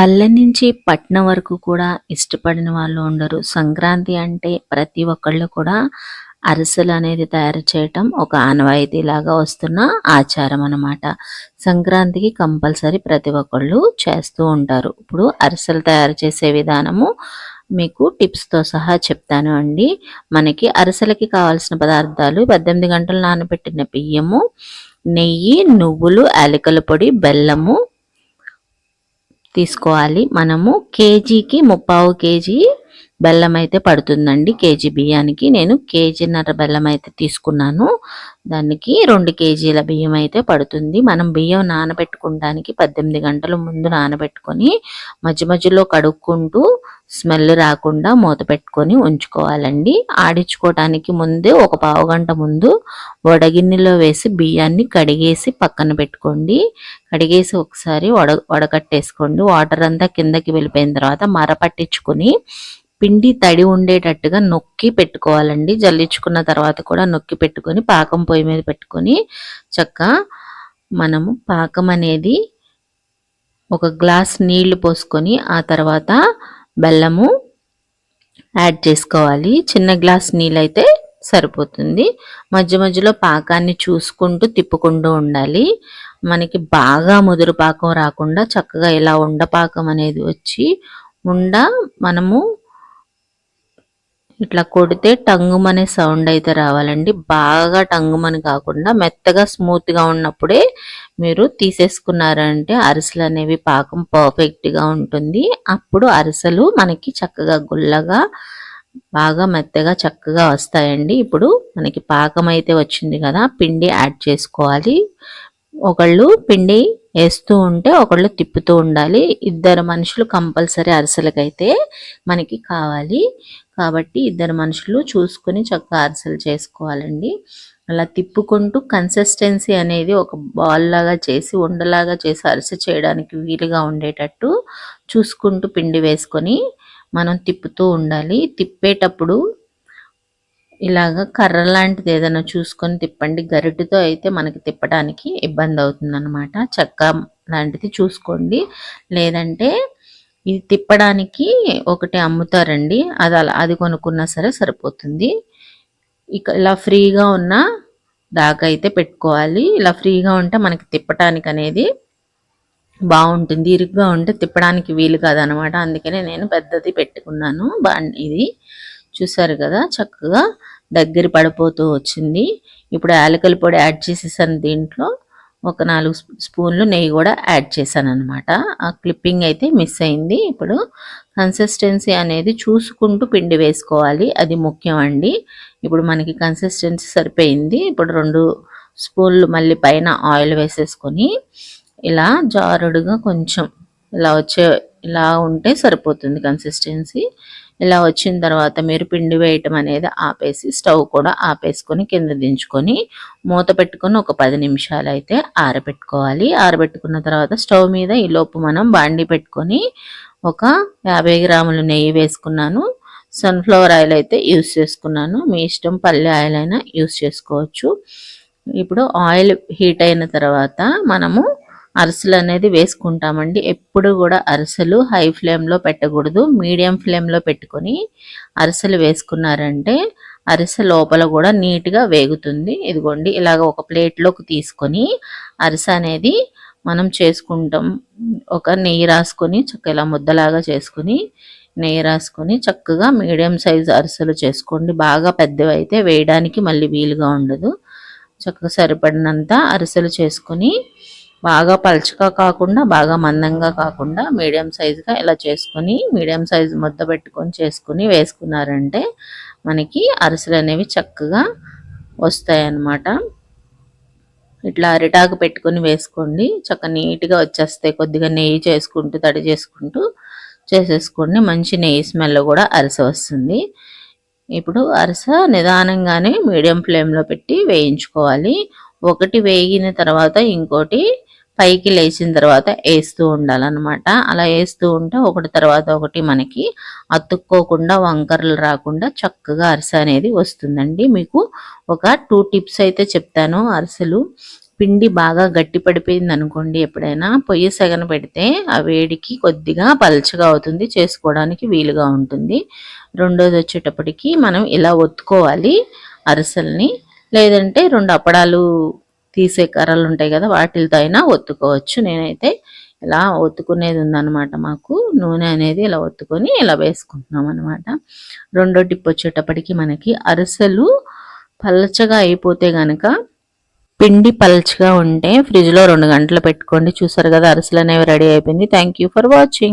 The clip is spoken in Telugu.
పల్లె నుంచి పట్నం వరకు కూడా ఇష్టపడిన వాళ్ళు ఉండరు. సంక్రాంతి అంటే ప్రతి ఒక్కళ్ళు కూడా అరిసెలు అనేది తయారు చేయటం ఒక ఆనవాయితీ లాగా వస్తున్న ఆచారం అన్నమాట. సంక్రాంతికి కంపల్సరీ ప్రతి ఒక్కళ్ళు చేస్తూ ఉంటారు. ఇప్పుడు అరిసెలు తయారు చేసే విధానము మీకు టిప్స్తో సహా చెప్తాను అండి. మనకి అరిసెలకి కావాల్సిన పదార్థాలు పద్దెనిమిది గంటలు నానబెట్టిన బియ్యము నెయ్యి నువ్వులు యాలకుల పొడి బెల్లము తీసుకోవాలి. మనము కేజీకి ముప్పావు కేజీ బెల్లం అయితే పడుతుందండి కేజీ బియ్యానికి. నేను కేజీన్నర బెల్లం అయితే తీసుకున్నాను. దానికి రెండు కేజీల బియ్యం అయితే పడుతుంది. మనం బియ్యం నానబెట్టుకోవడానికి పద్దెనిమిది గంటల ముందు నానబెట్టుకొని మధ్య మధ్యలో కడుక్కుంటూ స్మెల్ రాకుండా మూత పెట్టుకొని ఉంచుకోవాలండి. ఆడించుకోవటానికి ముందే ఒక పావు గంట ముందు వడగిన్నెలో వేసి బియ్యాన్ని కడిగేసి పక్కన పెట్టుకోండి. కడిగేసి ఒకసారి వడ వడకట్టేసుకోండి. వాటర్ అంతా కిందకి వెళ్ళిపోయిన తర్వాత మర పట్టించుకొని పిండి తడి ఉండేటట్టుగా నొక్కి పెట్టుకోవాలండి. జల్లించుకున్న తర్వాత కూడా నొక్కి పెట్టుకొని పాకం పొయ్యి మీద పెట్టుకొని చక్క మనము పాకం అనేది ఒక గ్లాస్ నీళ్ళు పోసుకొని ఆ తర్వాత బెల్లము యాడ్ చేసుకోవాలి. చిన్న గ్లాస్ నీళ్ళు అయితే సరిపోతుంది. మధ్య మధ్యలో పాకాన్ని చూసుకుంటూ తిప్పుకుంటూ ఉండాలి. మనకి బాగా ముదురు పాకం రాకుండా చక్కగా ఇలా ఉండపాకం అనేది వచ్చి ఉండ మనము ఇట్లా కొడితే టంగుమనే సౌండ్ అయితే రావాలండి. బాగా టంగుమని కాకుండా మెత్తగా స్మూత్గా ఉన్నప్పుడే మీరు తీసేసుకున్నారంటే అరిసెలు అనేవి పాకం పర్ఫెక్ట్గా ఉంటుంది. అప్పుడు అరిసెలు మనకి చక్కగా గుల్లగా బాగా మెత్తగా చక్కగా వస్తాయండి. ఇప్పుడు మనకి పాకం అయితే వచ్చింది కదా పిండి యాడ్ చేసుకోవాలి. ఒకళ్ళు పిండి వేస్తూ ఉంటే ఒకళ్ళు తిప్పుతూ ఉండాలి. ఇద్దరు మనుషులు కంపల్సరీ అరిసెలకైతే మనకి కావాలి. కాబట్టి ఇద్దరు మనుషులు చూసుకొని చక్కగా అరిసెలు చేసుకోవాలండి. అలా తిప్పుకుంటూ కన్సిస్టెన్సీ అనేది ఒక బాల్ లాగా చేసి ఉండలాగా చేసి అరిసె చేయడానికి వీలుగా ఉండేటట్టు చూసుకుంటూ పిండి వేసుకొని మనం తిప్పుతూ ఉండాలి. తిప్పేటప్పుడు ఇలాగ కర్ర లాంటిది ఏదైనా చూసుకొని తిప్పండి. గరిటెతో అయితే మనకి తిప్పడానికి ఇబ్బంది అవుతుంది అనమాట చెక్క లాంటిది చూసుకోండి. లేదంటే ఇది తిప్పడానికి ఒకటి అమ్ముతారండి. అది అలా అది కొనుక్కున్నా సరే సరిపోతుంది. ఇక ఇలా ఫ్రీగా ఉన్న దాకా అయితే పెట్టుకోవాలి. ఇలా ఫ్రీగా ఉంటే మనకి తిప్పటానికి అనేది బాగుంటుంది. ఇరుగ్గా ఉంటే తిప్పడానికి వీలు కాదనమాట అందుకనే నేను పెద్దది పెట్టుకున్నాను. బా ఇది చూసారు కదా చక్కగా దగ్గర పడిపోతూ వచ్చింది. ఇప్పుడు యాలకల పొడి యాడ్ చేసేసాను దీంట్లో. ఒక నాలుగు స్పూన్లు నెయ్యి కూడా యాడ్ చేశాను అనమాట ఆ క్లిప్పింగ్ అయితే మిస్ అయింది. ఇప్పుడు కన్సిస్టెన్సీ అనేది చూసుకుంటూ పిండి వేసుకోవాలి. అది ముఖ్యం అండి. ఇప్పుడు మనకి కన్సిస్టెన్సీ సరిపోయింది. ఇప్పుడు రెండు స్పూన్లు మళ్ళీ పైన ఆయిల్ వేసేసుకొని ఇలా జారుడుగా కొంచెం ఇలా వచ్చే ఇలా ఉంటే సరిపోతుంది కన్సిస్టెన్సీ ఇలా వచ్చిన తర్వాత మీరు పిండి వేయటం అనేది ఆపేసి స్టవ్ కూడా ఆపేసుకొని కింద దించుకొని మూత పెట్టుకొని ఒక పది నిమిషాలు అయితే ఆరబెట్టుకోవాలి. ఆరబెట్టుకున్న తర్వాత స్టవ్ మీద ఈ లోపు మనం బాండి పెట్టుకొని ఒక యాభై గ్రాములు నెయ్యి వేసుకున్నాను. సన్ఫ్లవర్ ఆయిల్ అయితే యూస్ చేసుకున్నాను. మీ ఇష్టం పల్లె ఆయిల్ అయినా యూస్ చేసుకోవచ్చు. ఇప్పుడు ఆయిల్ హీట్ అయిన తర్వాత మనము అరిసెలు అనేది వేసుకుంటామండి. ఎప్పుడు కూడా అరిసెలు హై ఫ్లేమ్లో పెట్టకూడదు. మీడియం ఫ్లేమ్లో పెట్టుకొని అరిసెలు వేసుకున్నారంటే అరిసె లోపల కూడా నీట్గా వేగుతుంది. ఇదిగోండి ఇలాగ ఒక ప్లేట్లోకి తీసుకొని అరిసె అనేది మనం చేసుకుంటాం. ఒక నెయ్యి రాసుకొని చక్క ఇలా ముద్దలాగా చేసుకుని నెయ్యి రాసుకొని చక్కగా మీడియం సైజ్ అరిసెలు చేసుకోండి. బాగా పెద్దవి అయితే వేయడానికి మళ్ళీ వీలుగా ఉండదు. చక్కగా సరిపడినంత అరిసెలు చేసుకొని బాగా పలుచగా కాకుండా బాగా మందంగా కాకుండా మీడియం సైజుగా ఇలా చేసుకొని మీడియం సైజు ముద్ద పెట్టుకొని చేసుకుని వేసుకున్నారంటే మనకి అరిసెలు అనేవి చక్కగా వస్తాయి అన్నమాట ఇట్లా అరిటాకు పెట్టుకొని వేసుకోండి. చక్క నీట్గా వచ్చేస్తాయి. కొద్దిగా నెయ్యి చేసుకుంటూ తడి చేసుకుంటూ చేసేసుకోండి. మంచి నెయ్యి స్మెల్ కూడా అరిసె వస్తుంది. ఇప్పుడు అరిస నిదానంగానే మీడియం ఫ్లేమ్లో పెట్టి వేయించుకోవాలి. ఒకటి వేగిన తర్వాత ఇంకోటి పైకి లేచిన తర్వాత వేస్తూ ఉండాలన్నమాట. అలా వేస్తూ ఉంటే ఒకటి తర్వాత ఒకటి మనకి అతుక్కోకుండా వంకరలు రాకుండా చక్కగా అరిసె అనేది వస్తుందండి. మీకు ఒక టూ టిప్స్ అయితే చెప్తాను. అరిసెలు పిండి బాగా గట్టి పడిపోయింది అనుకోండి ఎప్పుడైనా పొయ్యి సెగన పెడితే ఆ వేడికి కొద్దిగా పలచగా అవుతుంది చేసుకోవడానికి వీలుగా ఉంటుంది. రెండోది వచ్చేటప్పటికి మనం ఇలా ఒత్తుకోవాలి అరిసెల్ని. లేదంటే రెండు అప్పడాలు తీసే కర్రలు ఉంటాయి కదా వాటితో అయినా ఒత్తుకోవచ్చు. నేనైతే ఇలా ఒత్తుకునేది ఉందన్నమాట మాకు. నూనె అనేది ఇలా ఒత్తుకొని ఇలా వేసుకుంటున్నాం అనమాట రెండో టిప్ వచ్చేటప్పటికి మనకి అరిసెలు పల్చగా అయిపోతే గనక పిండి పల్చగా ఉంటే ఫ్రిడ్జ్లో రెండు గంటలు పెట్టుకోండి. చూసారు కదా అరిసెలు అనేవి రెడీ అయిపోయింది. Thank for watching